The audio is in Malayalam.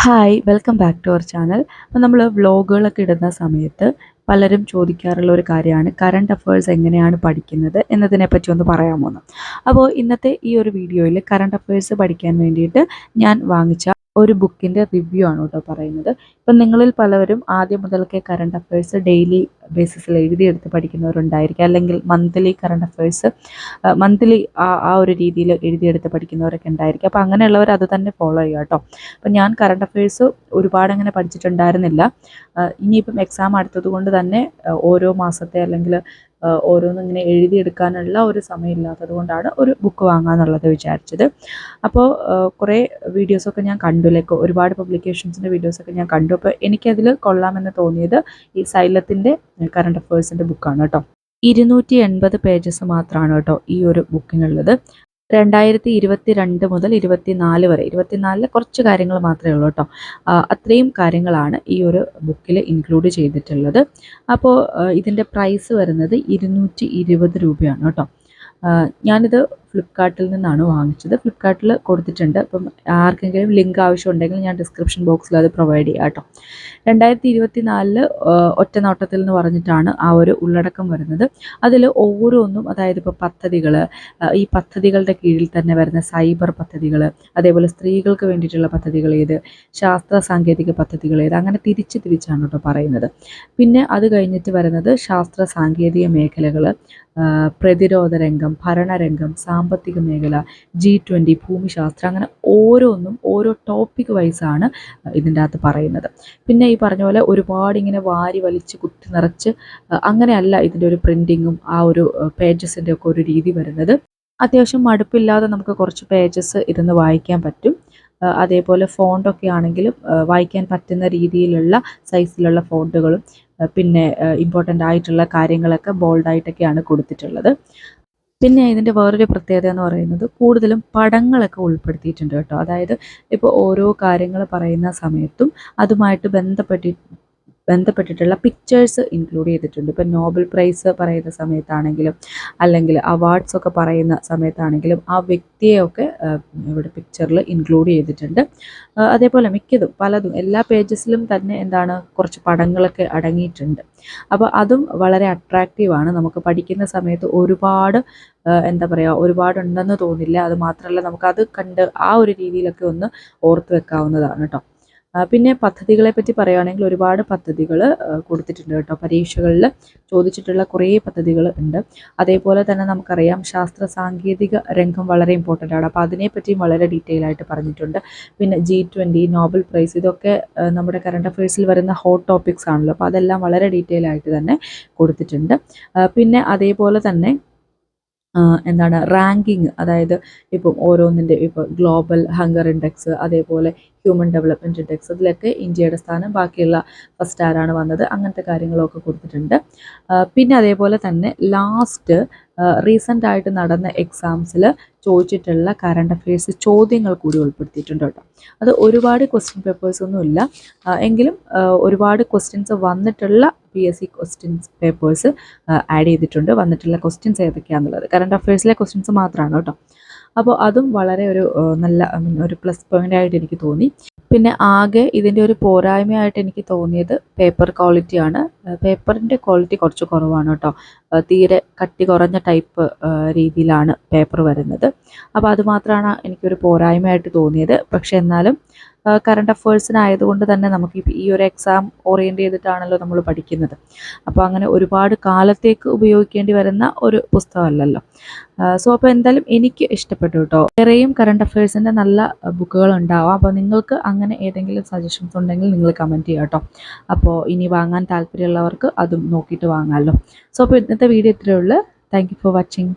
Hi welcome back to our channel അപ്പോൾ നമ്മൾ വ്ളോഗുകളൊക്കെ ഇടുന്ന സമയത്ത് പലരും ചോദിക്കാറുള്ള ഒരു കാര്യമാണ് കറണ്ട് അഫയേഴ്സ് എങ്ങനെയാണ് പഠിക്കുന്നത് എന്നതിനെ പറ്റി ഒന്ന് പറയാൻ പോകുന്നു അപ്പോൾ ഇന്നത്തെ ഈ ഒരു വീഡിയോയിൽ കറണ്ട് അഫയേഴ്സ് പഠിക്കാൻ വേണ്ടിയിട്ട് ഞാൻ വാങ്ങിച്ച ഒരു ബുക്കിന്റെ റിവ്യൂ ആണ് കേട്ടോ പറയുന്നത്. ഇപ്പം നിങ്ങളിൽ പലവരും ആദ്യം മുതൽക്കേ കറണ്ട് അഫയേഴ്സ് ഡെയിലി ബേസിസിൽ എഴുതിയെടുത്ത് പഠിക്കുന്നവരുണ്ടായിരിക്കും. അല്ലെങ്കിൽ മന്ത്ലി കറണ്ട് അഫയേഴ്സ് മന്ത്ലി ആ ആ ഒരു രീതിയിൽ എഴുതിയെടുത്ത് പഠിക്കുന്നവരൊക്കെ ഉണ്ടായിരിക്കും. അപ്പോൾ അങ്ങനെയുള്ളവർ അത് തന്നെ ഫോളോ ചെയ്യുക കേട്ടോ. അപ്പം ഞാൻ കറണ്ട് അഫയേഴ്സ് ഒരുപാട് അങ്ങനെ പഠിച്ചിട്ടുണ്ടായിരുന്നില്ല. ഇനിയിപ്പം എക്സാം അടുത്തത് കൊണ്ട് തന്നെ ഓരോ മാസത്തെ അല്ലെങ്കിൽ ഓരോന്നും ഇങ്ങനെ എഴുതിയെടുക്കാനുള്ള ഒരു സമയമില്ലാത്തത് കൊണ്ടാണ് ഒരു ബുക്ക് വാങ്ങാന്നുള്ളത് വിചാരിച്ചത്. അപ്പോൾ കുറേ വീഡിയോസൊക്കെ ഞാൻ കണ്ടു. ലൈക്ക് ഒരുപാട് പബ്ലിക്കേഷൻസിന്റെ വീഡിയോസൊക്കെ ഞാൻ കണ്ടു. അപ്പോൾ എനിക്കതിൽ കൊള്ളാമെന്ന് തോന്നിയത് ഈ സൈലത്തിന്റെ കറണ്ട് അഫേഴ്സിന്റെ ബുക്കാണ് കേട്ടോ. ഇരുന്നൂറ്റി എൺപത് പേജസ് മാത്രമാണ് കേട്ടോ ഈ ഒരു ബുക്കിനുള്ളത് രണ്ടായിരത്തി ഇരുപത്തി രണ്ട് മുതൽ ഇരുപത്തിനാല് വരെ. ഇരുപത്തിനാലിലെ കുറച്ച് കാര്യങ്ങൾ മാത്രമേ ഉള്ളൂ കേട്ടോ. അത്രയും കാര്യങ്ങളാണ് ഈ ഒരു ബുക്കിൽ ഇൻക്ലൂഡ് ചെയ്തിട്ടുള്ളത്. അപ്പോൾ ഇതിന്റെ പ്രൈസ് വരുന്നത് ഇരുന്നൂറ്റി ഇരുപത് രൂപയാണ് കേട്ടോ. ഞാനിത് ഫ്ലിപ്കാർട്ടിൽ നിന്നാണ് വാങ്ങിച്ചത്. ഫ്ലിപ്കാർട്ടിൽ കൊടുത്തിട്ടുണ്ട്. അപ്പം ആർക്കെങ്കിലും ലിങ്ക് ആവശ്യമുണ്ടെങ്കിൽ ഞാൻ ഡിസ്ക്രിപ്ഷൻ ബോക്സിൽ അത് പ്രൊവൈഡ് ചെയ്യാം കേട്ടോ. രണ്ടായിരത്തി ഇരുപത്തി നാലിൽ ഒറ്റ നോട്ടത്തിൽ എന്ന് പറഞ്ഞിട്ടാണ് ആ ഒരു ഉള്ളടക്കം വരുന്നത്. അതിൽ ഓരോന്നും അതായത് ഇപ്പോൾ പദ്ധതികൾ ഈ പദ്ധതികളുടെ കീഴിൽ തന്നെ വരുന്ന സൈബർ പദ്ധതികൾ അതേപോലെ സ്ത്രീകൾക്ക് വേണ്ടിയിട്ടുള്ള പദ്ധതികൾ ഏത് ശാസ്ത്ര സാങ്കേതിക പദ്ധതികൾ ഏത് അങ്ങനെ തിരിച്ച് തിരിച്ചാണ് കേട്ടോ പറയുന്നത്. പിന്നെ അത് കഴിഞ്ഞിട്ട് വരുന്നത് ശാസ്ത്ര സാങ്കേതിക മേഖലകൾ പ്രതിരോധ രംഗം ഭരണരംഗം സാമ്പത്തിക മേഖല ജി ട്വന്റി ഭൂമിശാസ്ത്രം അങ്ങനെ ഓരോന്നും ഓരോ ടോപ്പിക് വൈസാണ് ഇതിന്റെ അകത്ത് പറയുന്നത്. പിന്നെ ഈ പറഞ്ഞ പോലെ ഒരുപാട് ഇങ്ങനെ വാരി വലിച്ച് കുത്തി നിറച്ച് അങ്ങനെയല്ല ഇതിന്റെ ഒരു പ്രിന്റിങ്ങും ആ ഒരു പേജസിന്റെ ഒക്കെ ഒരു രീതി വരുന്നത്. അത്യാവശ്യം മടുപ്പില്ലാതെ നമുക്ക് കുറച്ച് പേജസ് ഇരുന്ന് വായിക്കാൻ പറ്റും. അതേപോലെ ഫോണ്ടൊക്കെ ആണെങ്കിലും വായിക്കാൻ പറ്റുന്ന രീതിയിലുള്ള സൈസിലുള്ള ഫോണ്ടുകളും പിന്നെ ഇമ്പോർട്ടന്റ് ആയിട്ടുള്ള കാര്യങ്ങളൊക്കെ ബോൾഡായിട്ടൊക്കെയാണ് കൊടുത്തിട്ടുള്ളത്. പിന്നെ ഇതിന്റെ വേറൊരു പ്രത്യേകത എന്ന് പറയുന്നത് കൂടുതലും പടങ്ങളൊക്കെ ഉൾപ്പെടുത്തിയിട്ടുണ്ട് കേട്ടോ. അതായത് ഇപ്പോൾ ഓരോ കാര്യങ്ങൾ പറയുന്ന സമയത്തും അതുമായിട്ട് ബന്ധപ്പെട്ടി ബന്ധപ്പെട്ടിട്ടുള്ള പിക്ചേഴ്സ് ഇൻക്ലൂഡ് ചെയ്തിട്ടുണ്ട്. ഇപ്പം നോബൽ പ്രൈസ് പറയുന്ന സമയത്താണെങ്കിലും അല്ലെങ്കിൽ അവാർഡ്സ് ഒക്കെ പറയുന്ന സമയത്താണെങ്കിലും ആ വ്യക്തിയെയൊക്കെ ഇവിടെ പിക്ചറിൽ ഇൻക്ലൂഡ് ചെയ്തിട്ടുണ്ട്. അതേപോലെ മിക്കതും പലതും എല്ലാ പേജസിലും തന്നെ എന്താണ് കുറച്ച് പടങ്ങളൊക്കെ അടങ്ങിയിട്ടുണ്ട്. അപ്പോൾ അതും വളരെ അട്രാക്റ്റീവാണ് നമുക്ക് പഠിക്കുന്ന സമയത്ത് ഒരുപാട് എന്താ പറയുക ഒരുപാടുണ്ടെന്ന് തോന്നില്ല. അത് മാത്രമല്ല നമുക്കത് കണ്ട് ആ ഒരു രീതിയിലൊക്കെ ഒന്ന് ഓർത്ത് വെക്കാവുന്നതാണ് കേട്ടോ പിന്നെ പദ്ധതികളെ പറ്റി പറയുകയാണെങ്കിൽ ഒരുപാട് പദ്ധതികൾ കൊടുത്തിട്ടുണ്ട് കേട്ടോ. പരീക്ഷകളിൽ ചോദിച്ചിട്ടുള്ള കുറേ പദ്ധതികൾ ഉണ്ട്. അതേപോലെ തന്നെ നമുക്കറിയാം ശാസ്ത്ര സാങ്കേതിക രംഗം വളരെ ഇമ്പോർട്ടന്റ് ആണ്. അപ്പോൾ അതിനെപ്പറ്റിയും വളരെ ഡീറ്റെയിൽ ആയിട്ട് പറഞ്ഞിട്ടുണ്ട്. പിന്നെ ജി ട്വന്റി നോബൽ പ്രൈസ് ഇതൊക്കെ നമ്മുടെ കറണ്ട് അഫയേഴ്സിൽ വരുന്ന ഹോട്ട് ടോപ്പിക്സ് ആണല്ലോ. അപ്പോൾ അതെല്ലാം വളരെ ഡീറ്റെയിൽ ആയിട്ട് തന്നെ കൊടുത്തിട്ടുണ്ട്. പിന്നെ അതേപോലെ തന്നെ എന്താണ് റാങ്കിങ് അതായത് ഇപ്പം ഓരോന്നിന്റെ ഇപ്പോൾ ഗ്ലോബൽ ഹങ്കർ ഇൻഡെക്സ് അതേപോലെ ഹ്യൂമൻ ഡെവലപ്മെന്റ് ഇൻഡെക്സ് അതിലൊക്കെ ഇന്ത്യയുടെ സ്ഥാനം ബാക്കിയുള്ള ഫസ്റ്റ് ആരാണ് വന്നത് അങ്ങനത്തെ കാര്യങ്ങളൊക്കെ കൊടുത്തിട്ടുണ്ട്. പിന്നെ അതേപോലെ തന്നെ ലാസ്റ്റ് റീസെന്റ് ആയിട്ട് നടന്ന എക്സാംസിൽ ചോദിച്ചിട്ടുള്ള കറണ്ട് അഫയേഴ്സ് ചോദ്യങ്ങൾ കൂടി ഉൾപ്പെടുത്തിയിട്ടുണ്ട് കേട്ടോ. അത് ഒരുപാട് ക്വസ്റ്റ്യൻ പേപ്പേഴ്സ് ഒന്നുമില്ല എങ്കിലും ഒരുപാട് ക്വസ്റ്റ്യൻസ് വന്നിട്ടുള്ള P S C questions papers add ചെയ്തിട്ടുണ്ട്. വന്നിട്ടുള്ള ക്വസ്റ്റ്യൻസ് ഏതൊക്കെയാണെന്നുള്ളത് കറണ്ട് അഫയേഴ്സിലെ ക്വസ്റ്റ്യൻസ് മാത്രമാണ് കേട്ടോ. അപ്പോൾ അതും വളരെ ഒരു നല്ല ഒരു പ്ലസ് പോയിന്റ് ആയിട്ട് എനിക്ക് തോന്നി. പിന്നെ ആകെ ഇതിന്റെ ഒരു പോരായ്മയായിട്ട് എനിക്ക് തോന്നിയത് പേപ്പർ ക്വാളിറ്റിയാണ്. പേപ്പറിന്റെ ക്വാളിറ്റി കുറച്ച് കുറവാണ് കേട്ടോ. തീരെ കട്ടി കുറഞ്ഞ ടൈപ്പ് രീതിയിലാണ് പേപ്പർ വരുന്നത്. അപ്പോൾ അതുമാത്രമാണ് എനിക്കൊരു പോരായ്മയായിട്ട് തോന്നിയത്. പക്ഷെ എന്നാലും കറണ്ട് അഫേഴ്സിനായതുകൊണ്ട് തന്നെ നമുക്ക് ഈ ഒരു എക്സാം ഓറിയന്റ് ചെയ്തിട്ടാണല്ലോ നമ്മൾ പഠിക്കുന്നത്. അപ്പോൾ അങ്ങനെ ഒരുപാട് കാലത്തേക്ക് ഉപയോഗിക്കേണ്ടി വരുന്ന ഒരു പുസ്തകമല്ലല്ലോ. സോ അപ്പോൾ എന്തായാലും എനിക്ക് ഇഷ്ടപ്പെട്ടു കേട്ടോ. വേറെയും കറണ്ട് അഫയേഴ്സിന്റെ നല്ല ബുക്കുകൾ ഉണ്ടാവാം അപ്പോൾ നിങ്ങൾക്ക് അങ്ങനെ ഏതെങ്കിലും സജഷൻസ് ഉണ്ടെങ്കിൽ നിങ്ങൾ കമന്റ് ചെയ്യാം കേട്ടോ. അപ്പോൾ ഇനി വാങ്ങാൻ താല്പര്യമുള്ളവർക്ക് അതും നോക്കിയിട്ട് വാങ്ങാമല്ലോ സോ അപ്പോൾ ഇന്നത്തെ വീഡിയോ ഇത്രയേ ഉള്ളൂ. Thank you for watching